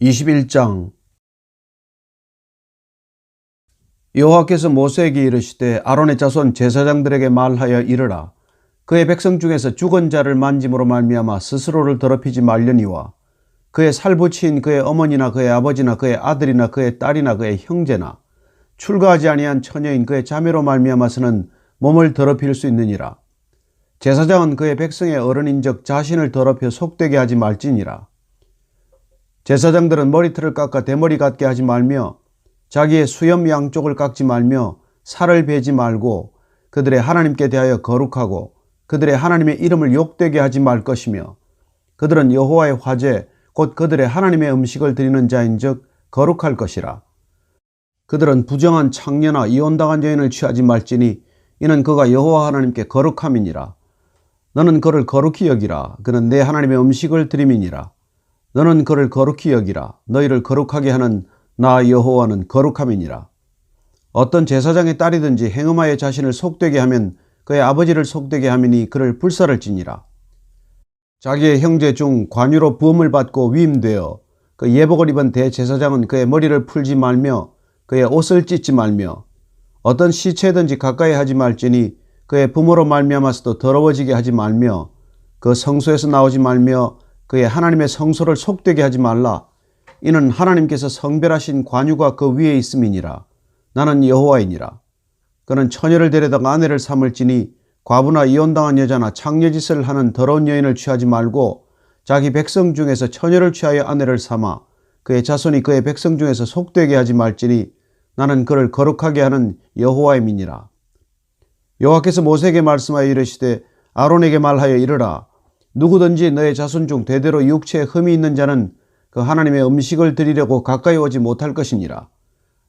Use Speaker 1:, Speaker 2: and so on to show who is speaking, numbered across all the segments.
Speaker 1: 21장. 여호와께서 모세에게 이르시되 아론의 자손 제사장들에게 말하여 이르라. 그의 백성 중에서 죽은 자를 만짐으로 말미암아 스스로를 더럽히지 말려니와 그의 살부치인 그의 어머니나 그의 아버지나 그의 아들이나 그의 딸이나 그의 형제나 출가하지 아니한 처녀인 그의 자매로 말미암아서는 몸을 더럽힐 수 있느니라. 제사장은 그의 백성의 어른인적 자신을 더럽혀 속되게 하지 말지니라 제사장들은 머리털을 깎아 대머리 같게 하지 말며 자기의 수염 양쪽을 깎지 말며 살을 베지 말고 그들의 하나님께 대하여 거룩하고 그들의 하나님의 이름을 욕되게 하지 말 것이며 그들은 여호와의 화제 곧 그들의 하나님의 음식을 드리는 자인즉 거룩할 것이라. 그들은 부정한 창녀나 이혼당한 여인을 취하지 말지니 이는 그가 여호와 하나님께 거룩함이니라. 너는 그를 거룩히 여기라. 그는 내 하나님의 음식을 드림이니라 너는 그를 거룩히 여기라. 너희를 거룩하게 하는 나 여호와는 거룩함이니라. 어떤 제사장의 딸이든지 행음하여 자신을 속되게 하면 그의 아버지를 속되게 하미니 그를 불살을지니라. 자기의 형제 중 관유로 부음을 받고 위임되어 그 예복을 입은 대제사장은 그의 머리를 풀지 말며 그의 옷을 찢지 말며 어떤 시체든지 가까이 하지 말지니 그의 부모로 말미암아서도 더러워지게 하지 말며 그 성소에서 나오지 말며 그의 하나님의 성소를 속되게 하지 말라. 이는 하나님께서 성별하신 관유가 그 위에 있음이니라. 나는 여호와이니라. 그는 처녀를 데려다가 아내를 삼을지니 과부나 이혼당한 여자나 창녀짓을 하는 더러운 여인을 취하지 말고 자기 백성 중에서 처녀를 취하여 아내를 삼아 그의 자손이 그의 백성 중에서 속되게 하지 말지니 나는 그를 거룩하게 하는 여호와의 민이라. 여호와께서 모세에게 말씀하여 이르시되 아론에게 말하여 이르라 누구든지 너의 자손 중 대대로 육체에 흠이 있는 자는 그 하나님의 음식을 드리려고 가까이 오지 못할 것이니라.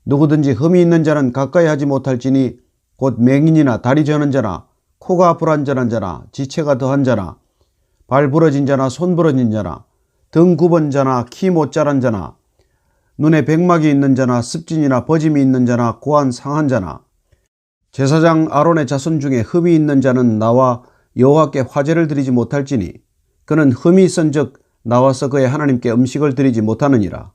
Speaker 1: 누구든지 흠이 있는 자는 가까이 하지 못할지니 곧 맹인이나 다리 저는 자나 코가 불안전한 자나 지체가 더한 자나 발 부러진 자나 손 부러진 자나 등 굽은 자나 키 못 자란 자나 눈에 백막이 있는 자나 습진이나 버짐이 있는 자나 고안 상한 자나 제사장 아론의 자손 중에 흠이 있는 자는 나와 여호와께 화제를 드리지 못할지니 그는 흠이 있은즉 나와서 그의 하나님께 음식을 드리지 못하느니라.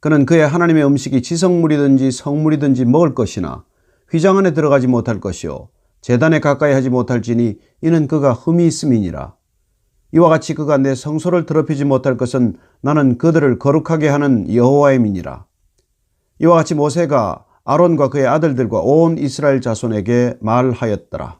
Speaker 1: 그는 그의 하나님의 음식이 지성물이든지 성물이든지 먹을 것이나 휘장 안에 들어가지 못할 것이요 재단에 가까이 하지 못할지니 이는 그가 흠이 있음이니라. 이와 같이 그가 내 성소를 더럽히지 못할 것은 나는 그들을 거룩하게 하는 여호와의 민이라. 이와 같이 모세가 아론과 그의 아들들과 온 이스라엘 자손에게 말하였더라.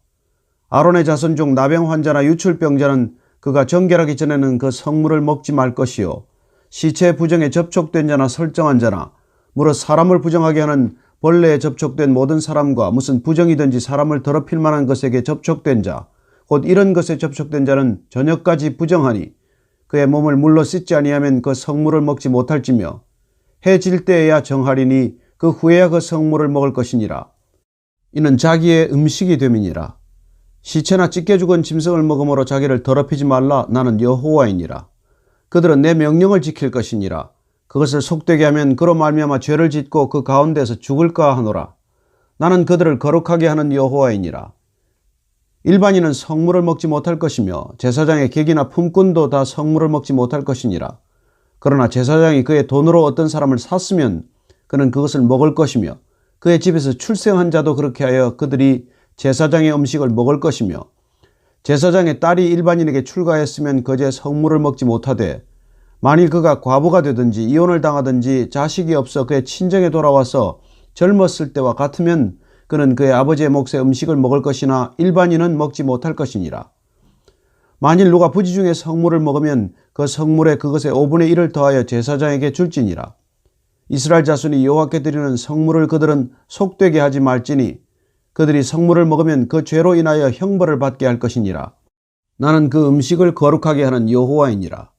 Speaker 1: 아론의 자손 중 나병 환자나 유출병자는 그가 정결하기 전에는 그 성물을 먹지 말 것이요. 시체 부정에 접촉된 자나 설정한 자나 무릇 사람을 부정하게 하는 벌레에 접촉된 모든 사람과 무슨 부정이든지 사람을 더럽힐 만한 것에게 접촉된 자, 곧 이런 것에 접촉된 자는 저녁까지 부정하니 그의 몸을 물로 씻지 아니하면 그 성물을 먹지 못할지며 해질 때에야 정하리니 그 후에야 그 성물을 먹을 것이니라. 이는 자기의 음식이 됨이니라. 시체나 찢겨 죽은 짐승을 먹음으로 자기를 더럽히지 말라 나는 여호와이니라. 그들은 내 명령을 지킬 것이니라. 그것을 속되게 하면 그로 말미암아 죄를 짓고 그 가운데서 죽을까 하노라. 나는 그들을 거룩하게 하는 여호와이니라. 일반인은 성물을 먹지 못할 것이며 제사장의 객이나 품꾼도 다 성물을 먹지 못할 것이니라. 그러나 제사장이 그의 돈으로 어떤 사람을 샀으면 그는 그것을 먹을 것이며 그의 집에서 출생한 자도 그렇게 하여 그들이 제사장의 음식을 먹을 것이며 제사장의 딸이 일반인에게 출가했으면 그제 성물을 먹지 못하되 만일 그가 과부가 되든지 이혼을 당하든지 자식이 없어 그의 친정에 돌아와서 젊었을 때와 같으면 그는 그의 아버지의 몫의 음식을 먹을 것이나 일반인은 먹지 못할 것이니라. 만일 누가 부지 중에 성물을 먹으면 그 성물에 그것의 5분의 1을 더하여 제사장에게 줄지니라. 이스라엘 자손이 여호와께 드리는 성물을 그들은 속되게 하지 말지니 그들이 성물을 먹으면 그 죄로 인하여 형벌을 받게 할 것이니라. 나는 그 음식을 거룩하게 하는 여호와이니라.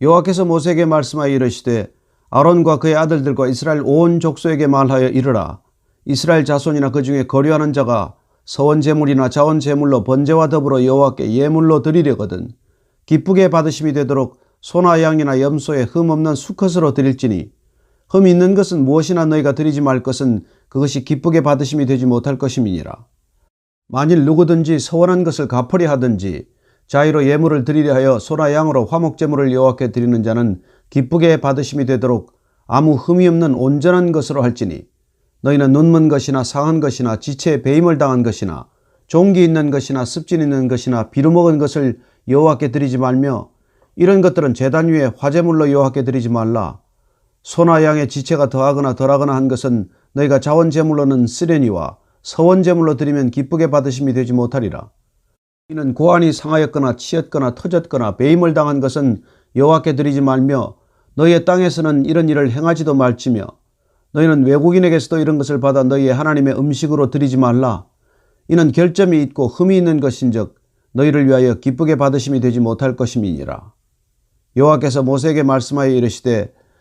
Speaker 1: 여호와께서 모세에게 말씀하여 이르시되 아론과 그의 아들들과 이스라엘 온 족속에게 말하여 이르라. 이스라엘 자손이나 그 중에 거류하는 자가 서원 제물이나 자원 제물로 번제와 더불어 여호와께 예물로 드리려거든 기쁘게 받으심이 되도록 소나 양이나 염소에 흠 없는 수컷으로 드릴지니 흠 있는 것은 무엇이나 너희가 드리지 말 것은 그것이 기쁘게 받으심이 되지 못할 것임이니라. 만일 누구든지 서원한 것을 갚으려 하든지 자의로 예물을 드리려 하여 소나 양으로 화목 제물을 여호와께 드리는 자는 기쁘게 받으심이 되도록 아무 흠이 없는 온전한 것으로 할지니 너희는 눈먼 것이나 상한 것이나 지체에 배임을 당한 것이나 종기 있는 것이나 습진 있는 것이나 비루먹은 것을 여호와께 드리지 말며 이런 것들은 제단 위에 화제물로 여호와께 드리지 말라. 소나 양의 지체가 더하거나 덜하거나 한 것은 너희가 자원 제물로는 쓰레니와 서원 제물로 드리면 기쁘게 받으심이 되지 못하리라. 이는 고안이 상하였거나 치였거나 터졌거나 배임을 당한 것은 여호와께 드리지 말며 너희의 땅에서는 이런 일을 행하지도 말지며 너희는 외국인에게서도 이런 것을 받아 너희의 하나님의 음식으로 드리지 말라. 이는 결점이 있고 흠이 있는 것인즉 너희를 위하여 기쁘게 받으심이 되지 못할 것임이니라. 여호와께서 모세에게 말씀하여 이르시되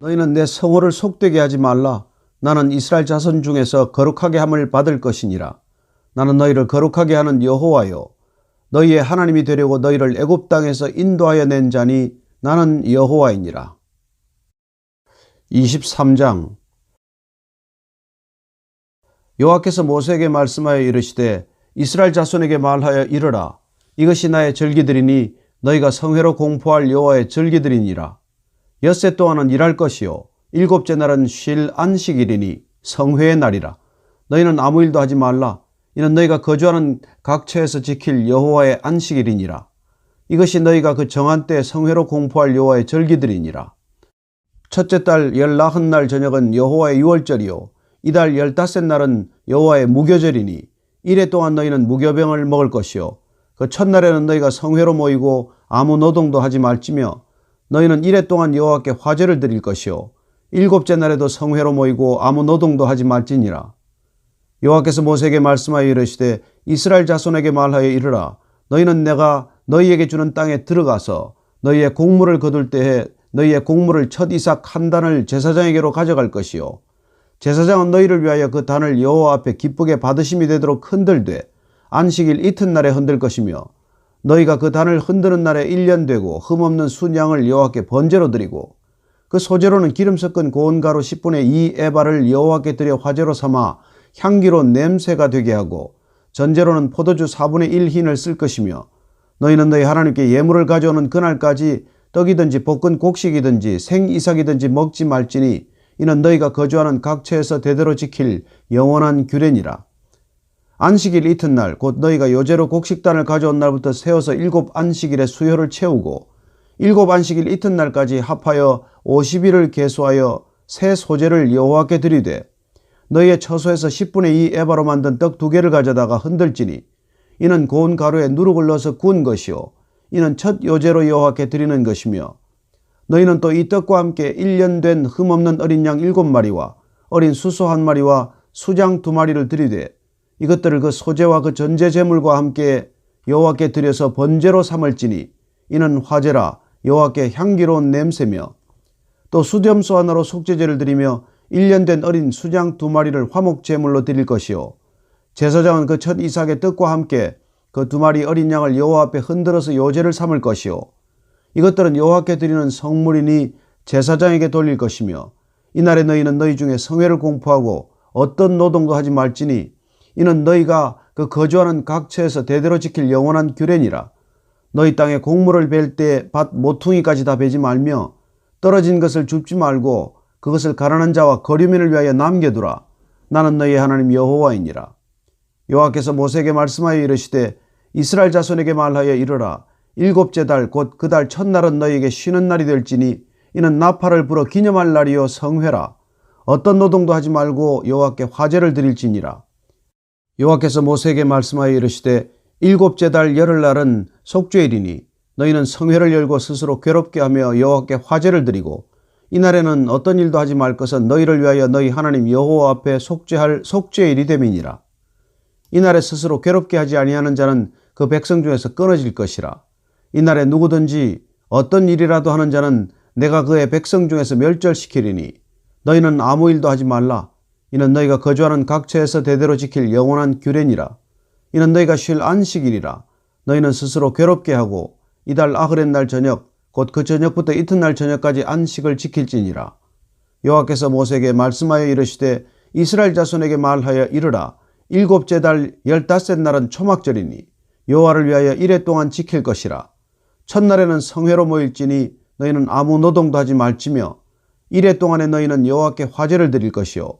Speaker 1: 너희는 내 성호를 속되게 하지 말라. 나는 이스라엘 자손 중에서 거룩하게 함을 받을 것이니라. 나는 너희를 거룩하게 하는 여호와요. 너희의 하나님이 되려고 너희를 애굽 땅에서 인도하여 낸 자니 나는 여호와이니라. 23장 여호와께서 모세에게 말씀하여 이르시되 이스라엘 자손에게 말하여 이르라 이것이 나의 절기들이니 너희가 성회로 공포할 여호와의 절기들이니라 엿새 동안은 일할 것이요. 일곱째 날은 쉴 안식일이니 성회의 날이라. 너희는 아무 일도 하지 말라. 이는 너희가 거주하는 각 처에서 지킬 여호와의 안식일이니라. 이것이 너희가 그 정한 때 성회로 공포할 여호와의 절기들이니라. 첫째 달 열나흔 날 저녁은 여호와의 유월절이요. 이달 열다섯 날은 여호와의 무교절이니 이래 동안 너희는 무교병을 먹을 것이요. 그 첫날에는 너희가 성회로 모이고 아무 노동도 하지 말지며 너희는 이래 동안 여호와께 화제를 드릴 것이요. 일곱째 날에도 성회로 모이고 아무 노동도 하지 말지니라. 여호와께서 모세에게 말씀하여 이르시되 이스라엘 자손에게 말하여 이르라. 너희는 내가 너희에게 주는 땅에 들어가서 너희의 곡물을 거둘 때에 너희의 곡물을 첫 이삭 한 단을 제사장에게로 가져갈 것이요. 제사장은 너희를 위하여 그 단을 여호와 앞에 기쁘게 받으심이 되도록 흔들되 안식일 이튿날에 흔들 것이며 너희가 그 단을 흔드는 날에 1년 되고 흠없는 순양을 여호와께 번제로 드리고 그 소재로는 기름 섞은 고운 가루 10분의 2 에바를 여호와께 드려 화제로 삼아 향기로 냄새가 되게 하고 전제로는 포도주 4분의 1 흰을 쓸 것이며 너희는 너희 하나님께 예물을 가져오는 그날까지 떡이든지 볶은 곡식이든지 생이삭이든지 먹지 말지니 이는 너희가 거주하는 각처에서 대대로 지킬 영원한 규례니라. 안식일 이튿날 곧 너희가 요제로 곡식단을 가져온 날부터 세워서 일곱 안식일의 수요를 채우고 일곱 안식일 이튿날까지 합하여 50일을 계수하여 새 소재를 여호와께 드리되 너희의 처소에서 10분의 2 에바로 만든 떡 두 개를 가져다가 흔들지니 이는 고운 가루에 누룩을 넣어서 구운 것이요 이는 첫 요제로 여호와께 드리는 것이며 너희는 또 이 떡과 함께 1년 된 흠없는 어린 양 일곱 마리와 어린 수소 한 마리와 수장 두 마리를 드리되 이것들을 그 소재와 그 전제 제물과 함께 여호와께 드려서 번제로 삼을지니 이는 화제라 여호와께 향기로운 냄새며 또 수염소 하나로 속죄제를 드리며 1년 된 어린 수장 두 마리를 화목 제물로 드릴 것이요. 제사장은 그 첫 이삭의 떡과 함께 그 두 마리 어린 양을 여호와 앞에 흔들어서 요제를 삼을 것이요. 이것들은 여호와께 드리는 성물이니 제사장에게 돌릴 것이며 이날에 너희는 너희 중에 성회를 공포하고 어떤 노동도 하지 말지니 이는 너희가 그 거주하는 각처에서 대대로 지킬 영원한 규례니라. 너희 땅에 곡물을 벨 때 밭 모퉁이까지 다 베지 말며 떨어진 것을 줍지 말고 그것을 가난한 자와 거류민을 위하여 남겨두라. 나는 너희 하나님 여호와이니라. 여호와께서 모세에게 말씀하여 이르시되 이스라엘 자손에게 말하여 이르라. 일곱째 달 곧 그 달 첫날은 너희에게 쉬는 날이 될지니 이는 나팔을 불어 기념할 날이요 성회라. 어떤 노동도 하지 말고 여호와께 화제를 드릴지니라. 여호와께서 모세에게 말씀하여 이르시되 일곱째 달 열흘날은 속죄일이니 너희는 성회를 열고 스스로 괴롭게 하며 여호와께 화제를 드리고 이날에는 어떤 일도 하지 말 것은 너희를 위하여 너희 하나님 여호와 앞에 속죄할 속죄일이 됨이니라. 이날에 스스로 괴롭게 하지 아니하는 자는 그 백성 중에서 끊어질 것이라. 이날에 누구든지 어떤 일이라도 하는 자는 내가 그의 백성 중에서 멸절시키리니 너희는 아무 일도 하지 말라. 이는 너희가 거주하는 각처에서 대대로 지킬 영원한 규례니라. 이는 너희가 쉴 안식일이라. 너희는 스스로 괴롭게 하고 이달 아흐렛 날 저녁 곧 그 저녁부터 이튿날 저녁까지 안식을 지킬지니라. 여호와께서 모세에게 말씀하여 이르시되 이스라엘 자손에게 말하여 이르라. 일곱째 달 열다섯 날은 초막절이니 여호와를 위하여 이래 동안 지킬 것이라. 첫날에는 성회로 모일지니 너희는 아무 노동도 하지 말지며 이래 동안에 너희는 여호와께 화제를 드릴 것이요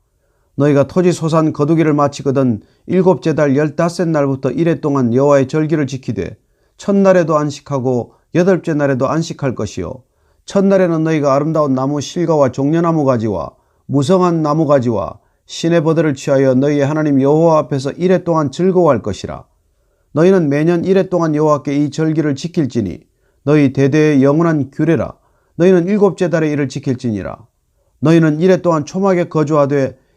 Speaker 1: 너희가 토지 소산 거두기를 마치거든 일곱째 달 열다섯 날부터 이래 동안 여호와의 절기를 지키되 첫날에도 안식하고 여덟째 날에도 안식할 것이요 첫날에는 너희가 아름다운 나무 실과와 종려나무 가지와 무성한 나무 가지와 신의 버들을 취하여 너희의 하나님 여호와 앞에서 이래 동안 즐거워할 것이라. 너희는 매년 이래 동안 여호와께 이 절기를 지킬지니 너희 대대의 영원한 규례라. 너희는 일곱째 달에 이를 지킬지니라. 너희는 이래 동안 초막에 거주하되